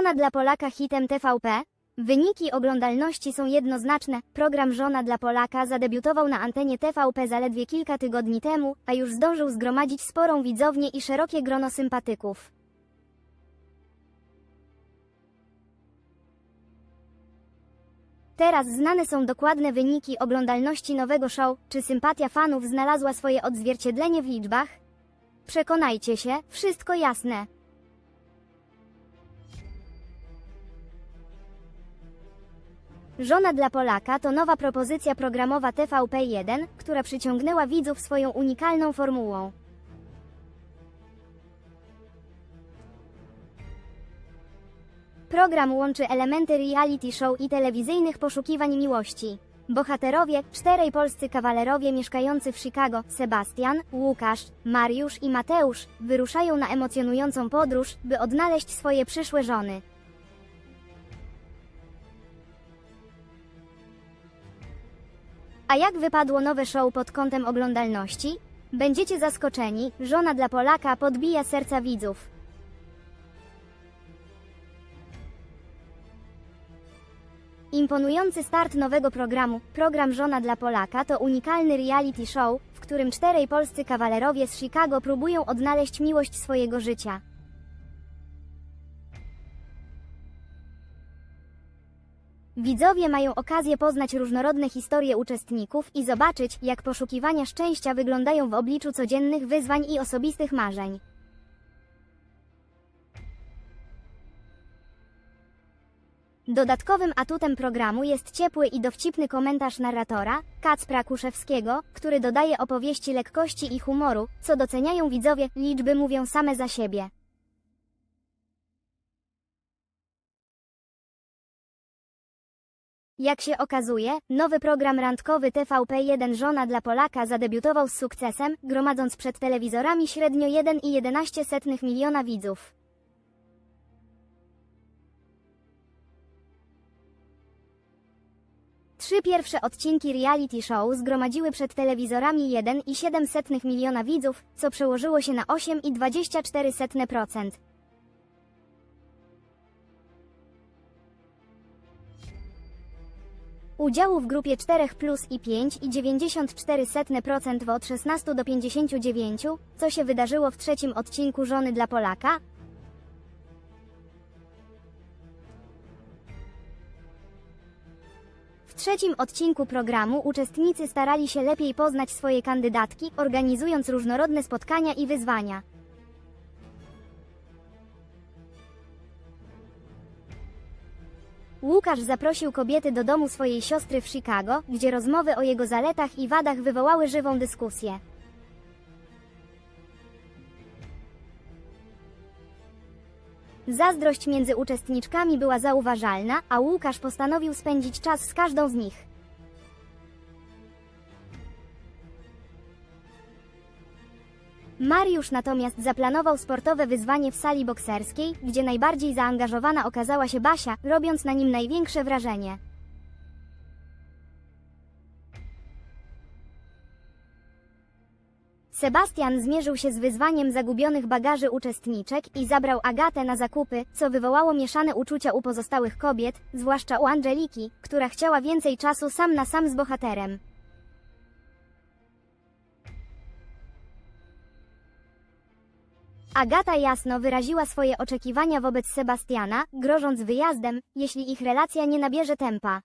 Żona dla Polaka hitem TVP? Wyniki oglądalności są jednoznaczne. Program Żona dla Polaka zadebiutował na antenie TVP zaledwie kilka tygodni temu, a już zdążył zgromadzić sporą widzownię i szerokie grono sympatyków. Teraz znane są dokładne wyniki oglądalności nowego show. Czy sympatia fanów znalazła swoje odzwierciedlenie w liczbach? Przekonajcie się, wszystko jasne. Żona dla Polaka to nowa propozycja programowa TVP1, która przyciągnęła widzów swoją unikalną formułą. Program łączy elementy reality show i telewizyjnych poszukiwań miłości. Bohaterowie, czterej polscy kawalerowie mieszkający w Chicago, Sebastian, Łukasz, Mariusz i Mateusz, wyruszają na emocjonującą podróż, by odnaleźć swoje przyszłe żony. A jak wypadło nowe show pod kątem oglądalności? Będziecie zaskoczeni, żona dla Polaka podbija serca widzów. Imponujący start nowego programu, program Żona dla Polaka to unikalny reality show, w którym czterej polscy kawalerowie z Chicago próbują odnaleźć miłość swojego życia. Widzowie mają okazję poznać różnorodne historie uczestników i zobaczyć, jak poszukiwania szczęścia wyglądają w obliczu codziennych wyzwań i osobistych marzeń. Dodatkowym atutem programu jest ciepły i dowcipny komentarz narratora, Kacpra Kuszewskiego, który dodaje opowieści lekkości i humoru, co doceniają widzowie, liczby mówią same za siebie. Jak się okazuje, nowy program randkowy TVP1 Żona dla Polaka zadebiutował z sukcesem, gromadząc przed telewizorami średnio 1,11 miliona widzów. Trzy pierwsze odcinki reality show zgromadziły przed telewizorami 1,7 miliona widzów, co przełożyło się na 8,24%. Udziału w grupie 4 plus i 5,94% od 16 do 59, co się wydarzyło w trzecim odcinku Żony dla Polaka, W trzecim odcinku programu uczestnicy starali się lepiej poznać swoje kandydatki, organizując różnorodne spotkania i wyzwania. Łukasz zaprosił kobiety do domu swojej siostry w Chicago, gdzie rozmowy o jego zaletach i wadach wywołały żywą dyskusję. Zazdrość między uczestniczkami była zauważalna, a Łukasz postanowił spędzić czas z każdą z nich. Mariusz natomiast zaplanował sportowe wyzwanie w sali bokserskiej, gdzie najbardziej zaangażowana okazała się Basia, robiąc na nim największe wrażenie. Sebastian zmierzył się z wyzwaniem zagubionych bagaży uczestniczek i zabrał Agatę na zakupy, co wywołało mieszane uczucia u pozostałych kobiet, zwłaszcza u Angeliki, która chciała więcej czasu sam na sam z bohaterem. Agata jasno wyraziła swoje oczekiwania wobec Sebastiana, grożąc wyjazdem, jeśli ich relacja nie nabierze tempa.